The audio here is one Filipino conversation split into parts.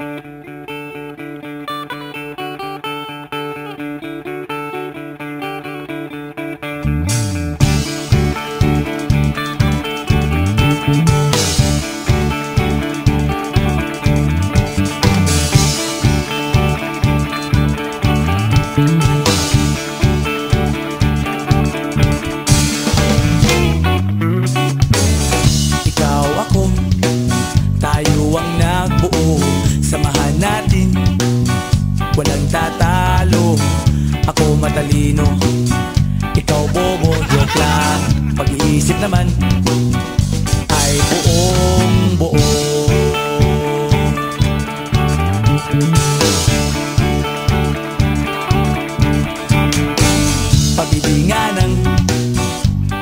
Ikaw Ako matalino, ikaw bobo Joke lang, pag-iisip naman Ay buong buo. Pabili nga ng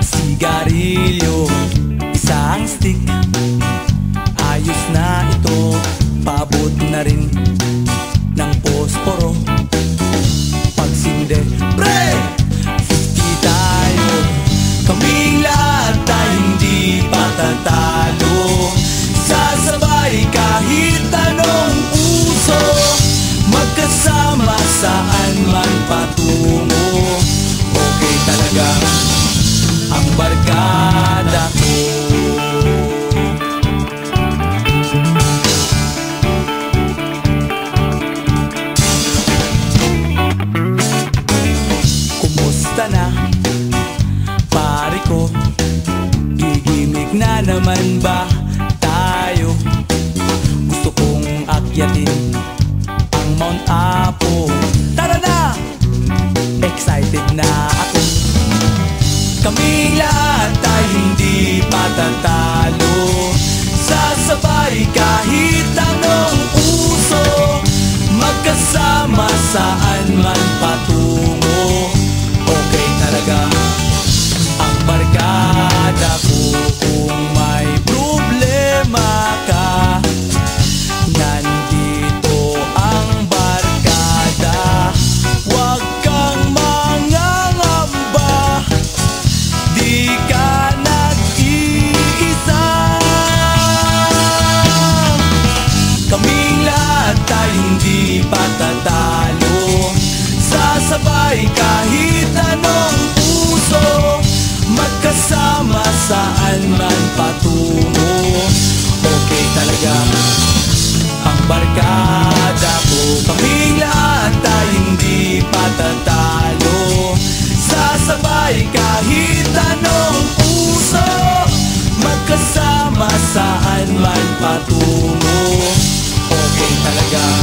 sigarilyo Isang stick barkada Kumusta na, pare ko? Gigimik na naman ba tayo? Gusto kong akyatin ang Mount Apo Tara na! Excited na ako Kaming lahat ay hindi patatalo Sasabay kahit anong uso Magkasama saan man patungo. Okay talaga ang barkada ko lahat ay hindi patatalo. Sasabay kahit anong puso Magkasama saan man patungo. Okay talaga ang barkada ko. Kaming lahat ay hindi patatalo. Sasabay kahit anong puso Magkasama saan man patungo Okay